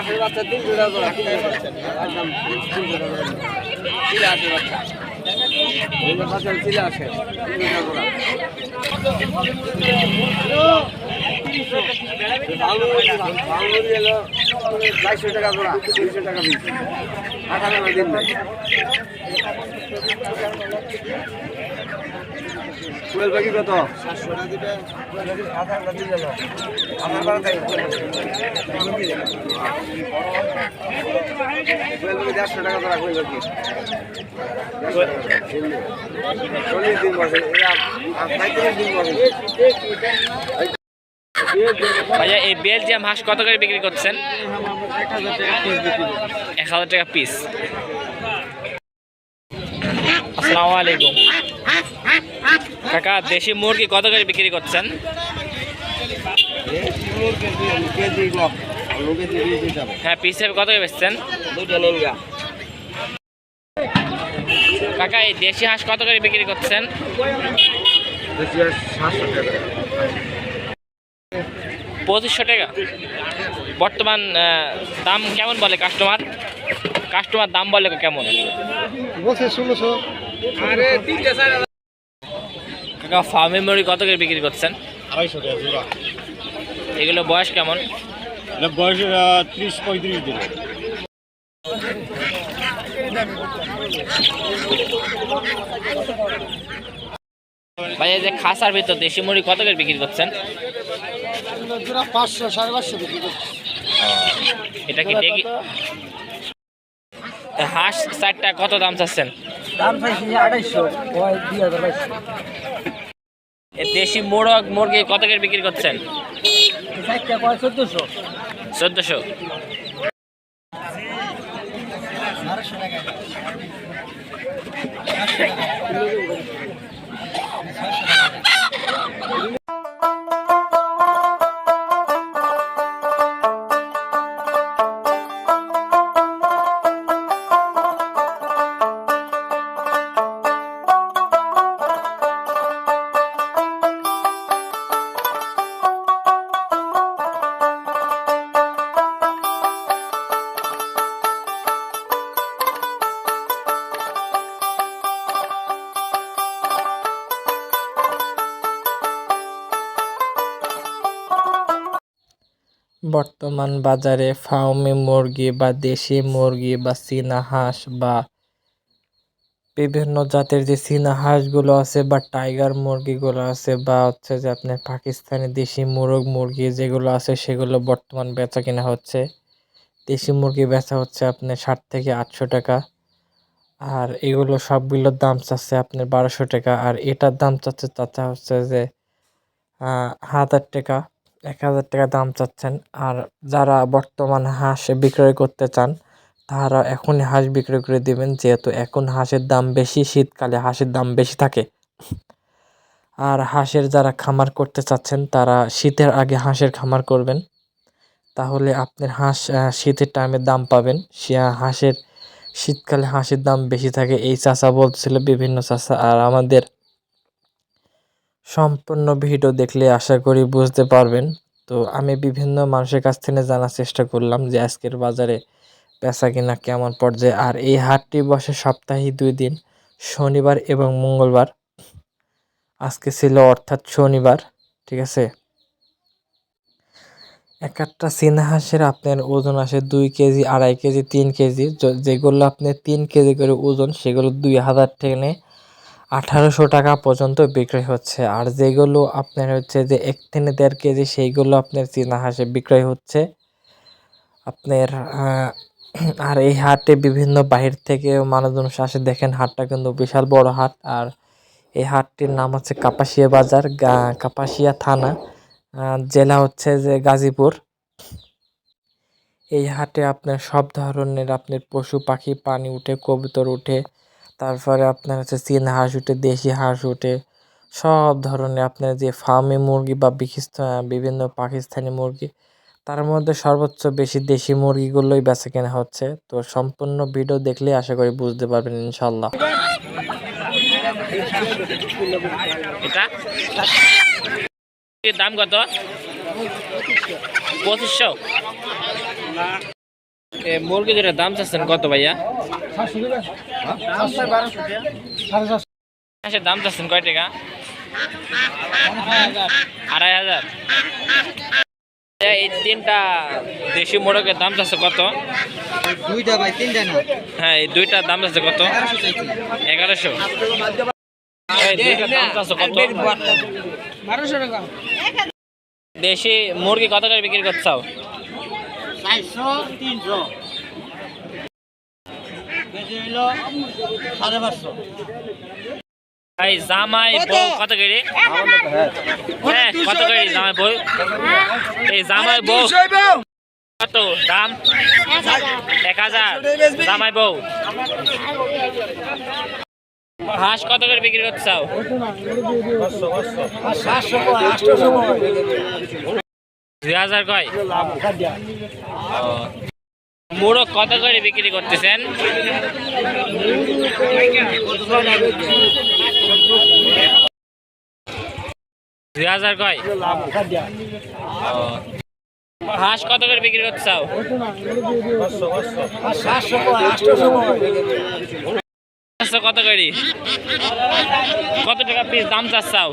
হাঁসের বাচ্চা তিনশো টাকা জোড়া। একদম তিনশো টাকা চিলে আসে বাচ্চা। এগুলো বাচ্চা চিলে আসে টাকা জোড়া ভালো ভালো এলো বাইশশো টাকা জোড়া তিনশো টাকা পিস। আঠারো দিন বসে। ভাইয়া, এই বেলজিয়াম হাঁস কত করে বিক্রি করছেন? এক হাজার টাকা পিস আসসালামু আলাইকুম। কাকা দেশি মুরগি কত করে বিক্রি করছেন? হ্যাঁ পিস হিসেবে কত করে বেচছেন? কাকা এই দেশি হাঁস কত করে বিক্রি করছেন? পঁচিশশো টাকা। বর্তমান আহ, দাম কেমন বলে কাস্টমার কাস্টমার দাম বলে কেমন? বলছে ষোলোশো। আরে তিনটা চার কাকা ফার্মে মুরগি কত করে বিক্রি করছেন? আড়াইশো টাকা এগুলো বয়স কেমন? বয়স ত্রিশ পঁয়ত্রিশ দিন ভাই এই যে খাসার ভিতর দেশি মুরগি কত করে বিক্রি করছেন? পাঁচশো সাড়ে পাঁচশো বিক্রি করছে। এটা কি হাঁস চারটা কত দাম চাচ্ছেন? দাম চাইছি আড়াইশো ওই দুই হাজার বাইশশো। দেশি মোরগ মুরগি কত করে বিক্রি করছেন? চোদ্দশো। বর্তমান বাজারে ফার্মে মুরগি বা দেশি মুরগি বা চীনা হাঁস বা বিভিন্ন জাতের যে চীনা হাঁসগুলো আছে বা টাইগার মুরগিগুলো আছে বা হচ্ছে যে আপনার পাকিস্তানি দেশি মুরগ মুরগি যেগুলো আছে সেগুলো বর্তমান বেচা কেনা হচ্ছে। দেশি মুরগি বেচা হচ্ছে আপনার ষাট থেকে আটশো টাকা। আর এগুলো সবগুলোর দাম চাচ্ছে আপনার বারোশো টাকা। আর এটার দাম চাচ্ছে চাচা হচ্ছে যে হাজার টাকা। এক হাজার টাকা দাম চাচ্ছেন। আর যারা বর্তমান হাঁস বিক্রয় করতে চান, তারা এখনই হাঁস বিক্রয় করে দিবেন, যেহেতু এখন হাঁসের দাম বেশি, শীতকালে হাঁসের দাম বেশি থাকে। আর হাঁসের যারা খামার করতে চাচ্ছেন, তারা শীতের আগে হাঁসের খামার করবেন। তাহলে আপনার হাঁস শীতের টাইমে দাম পাবেন। হাঁসের শীতকালে হাঁসের দাম বেশি থাকে। এই চাষা বলছিল বিভিন্ন চাষা আর আমাদের সম্পূর্ণ ভিডিও দেখলে আশা করি বুঝতে পারবেন। তো আমি বিভিন্ন মানুষের কাছ থেকে জানার চেষ্টা করলাম যে আজকের বাজারে বেচা কিনা কেমন পর্যায়ে আর এই হাটটি বসে সপ্তাহে দুই দিন, শনিবার এবং মঙ্গলবার। আজকে ছিল অর্থাৎ শনিবার, ঠিক আছে? এক একটা চীনা হাঁসের আপনার ওজন আসে দুই কেজি, আড়াই কেজি, তিন কেজি। যেগুলো আপনার তিন কেজি করে ওজন, সেগুলো দুই হাজার থেকে আঠারোশো টাকা পর্যন্ত বিক্রয় হচ্ছে। আর যেগুলো আপনার হচ্ছে যে এক থেকে দেড় কেজি, সেইগুলো আপনার চীনা হাঁসে বিক্রয় হচ্ছে। আপনার আর এই হাটে বিভিন্ন বাহির থেকে মানুষজন আসে। দেখেন হাটটা কিন্তু বিশাল বড় হাট। আর এই হাটটির নাম হচ্ছে কাপাসিয়া বাজার কাপাসিয়া থানা জেলা হচ্ছে যে গাজীপুর। এই হাটে আপনার সব ধরনের আপনার পশু পাখি পানি উঠে, কবুতর উঠে তারপরে আপনার হচ্ছে চীন হাঁস উঠে, দেশি হাঁস উঠে, সব ধরনের আপনার যে ফার্মে মুরগি বা বিভিন্ন পাকিস্তানি মুরগি, তার মধ্যে সর্বোচ্চ বেশি দেশি মুরগিগুলোই বেচা কেনা হচ্ছে। তো সম্পূর্ণ ভিডিও দেখলে আশা করি বুঝতে পারবেন ইনশাল্লাহ দাম কত? পঁচিশশো। মুরগি যেটা দাম চাচ্ছেন কত ভাইয়া? হাঁসের দাম চাচ্ছেন কয় টাকা? আড়াই হাজার। এই তিনটা দেশি মোরগের দাম চাচ্ছে কত? দুইটা ভাই তিনটা না? হ্যাঁ এই দুইটার দাম চাচ্ছে কত? এগারোশো। দেশি মুরগি কত করে বিক্রি করছাও চারশো তিনশো। বেশি হইল সাড়ে পাঁচশো। এই জামাই বউ কত করে? হ্যাঁ কত করে জামাই বউ? এই জামাই বউ কত দাম? এক হাজার। জামাই বউ। হাঁস কত করে বিক্রি সাতশো আটশো দুই হাজার কয়। মোড়ক কত করে বিক্রি করতেছেন? দুই হাজার হাঁস কত করে বিক্রি আটশো পাঁচশো কত করে? কত টাকা পিস দাম চাচ্ছাও?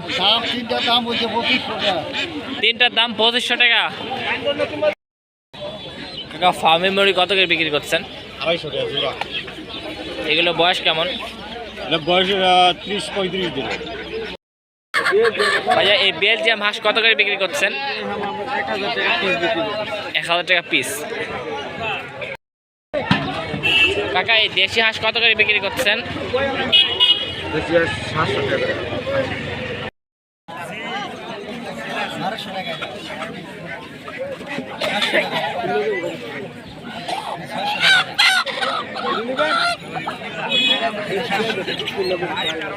তিনটার দাম পঁচিশশো টাকা। কাকা ফার্মে মুড়ি কত করে বিক্রি করছেন? আড়াইশো টাকা জোড়া। এগুলো বয়স কেমন? বয়স ত্রিশ পঁয়ত্রিশ দিন ভাইয়া এই বেলজিয়াম হাঁস কত করে বিক্রি করছেন? এক হাজার টাকা পিস কাকা এই দেশি হাঁস কত করে বিক্রি করছেন?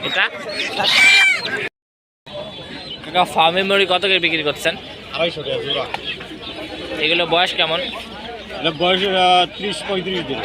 এটা? কাকা ফার্মে মুড়ি কত করে বিক্রি করছেন? আড়াইশো টাকা জোড়া। এগুলো বয়স কেমন? বয়স ত্রিশ পঁয়ত্রিশ দিন